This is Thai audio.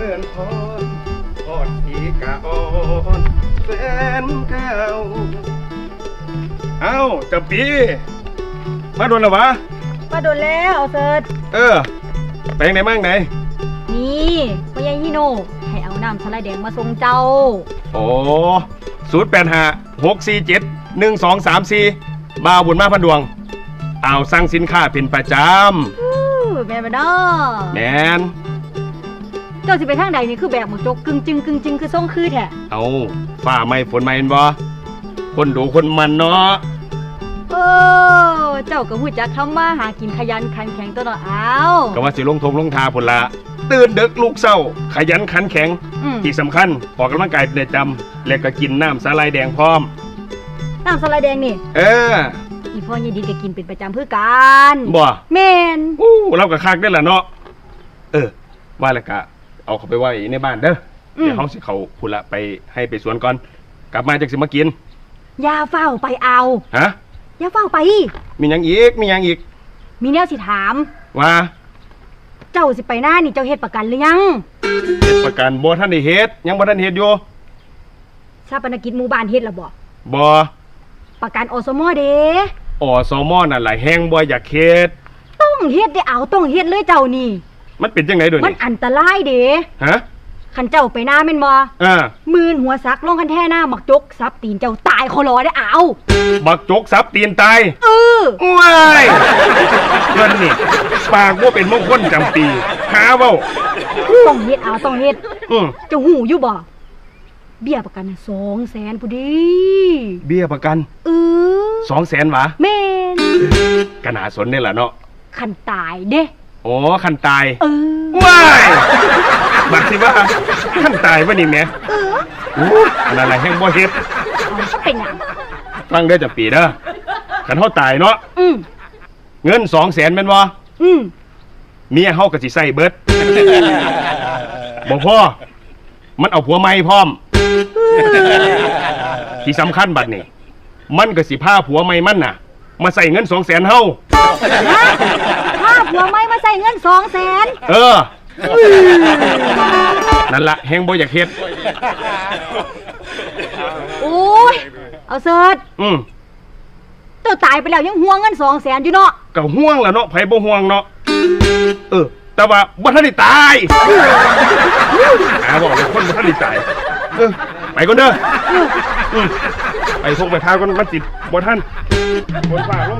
ริญพรพอดสีกะอ่อนแฟนเก่าเอ้าจะปี มาโดนแล้ววะ มาโดนแล้วเอาเซิร์ชเออ ไปยังไหนมั่งไหน นี่พ่อใหญ่ฮิโน ให้เอาน้ำสไลด์แดงมาส่งเจ้า โอ้ศูนย์แปดห้าหกสี่เจ็ดหนึ่งสองสามสี่บาวบุญมาพันดวง เอาสั่งสินค้าเป็นประจอู้แม่นบ่เนาะำแมน เจ้าสิไปทางใดนี่คือแบบหมกจกกึ่งจึงกึ่งจึงคือส่งคือแท้เอาฝ่าไม่ฝนไม่เห็นบ่คนดูคนมันเนาะเออเจ้าก็ฮู้จักทำมาหากินขยันขันแข็งตัวเนาะอ้าวก็ว่าสิลงทงลงทาผลละตื่นดึกลูกเศร้า ขยันขันแข็ง อืมที่สำคัญออกกำลังกายเป็นประจำและก็กินน้ำสาลายแดงพร้อม น้ำสไลด์แดงนี่เอออีพ่อใหญ่ดีก็กินเป็นประจำคือกันบ่ แม่น อู้เราก็คักได้อล่ะเนาะ เออ ว่าแล้วก็ เอาเขาไปไว้ในบ้านเด้ออมเดี๋ยวเขาสิเขาพุละไปให้ไปสวนก่อน กลับมาจากสิมากินอย่าเฝ้าไปเอาฮะอย่าเฝ้าไป มีหยังอีกมีหยังอีกมีแนวสิถาม ว่าเจ้าสิไปหน้านี่เจ้าเฮ็ดประกันหรือยังเฮ็ดประกันบ่ทันได้เฮ็ดยังบ่ทันเฮ็ดอยู่ชาปนกิจหมู่บ้านเฮ็ดและบ่บ่ประกันอสมเด้อสมนั่นล่ะแฮงบ่อยากเฮ็ดต้องเฮ็ดได้เอาต้องเฮ็ดเลยเจ้านี่ มันเป็นจังได๋โดยมันนี่อันตรายเด้ฮะคันเจ้าไปหน้าแม่นบ่อ่ามืนหัวซักลงคันแท่หน้ามักจกซับตีนเจ้าตายคอรอได้เอาบักจกซับตีนตายเออว้ายเพิ่นนี่ปากบ่เป็นมงคลจำปีหาเว้าต้องเฮ็ดเอาต้องเฮ็ดอือเจ้าหูอยู่บ่เบี้ยประกันน่ะ200,000พุดีเบี้ยประกันเออ200,000หวะแม่นก็น่าสนนี่ล่ะเนาะ คันตายเด้ อ๋อคันตายเออว้ายบักสิว่าคันตายบ่นี่แหมเอออู้อันนั้นล่ะแฮงบ่เฮ็ดเอาก็เป็นหยังฟังเด้อจำปีเด้อคันเฮาตายเนาะอืมเงิน200,000แม่นบ่อืมเมียเฮาก็สิใส่เบิดบ่พอมันเอาผัวใหม่พร้อม ที่สำคัญบัดนี้มันก็สิพาผัวใหม่มันน่ะ มาใส่เงิน200,000เฮาฮะถ้า ผัวไม่มาใส่เงิน200,000เออ นั่นละแฮงบ่อยากเฮ็ด โอ้ย เอาเสิร์ชอืมเจ้าตายไปแล้วยังห่วงเงิน200,000อยู่เนาะก็ห่วงแหล้วเนาะไผบ่ห่วงเนาะ เออ แต่ว่าบ่ทันได้ตายหาบอกว่าคนบ่ทันได้ตายเออไปก่อนเด้ออืมไปพวกไปทาก่อนมันติดบ่ทันฝนฟ้าลง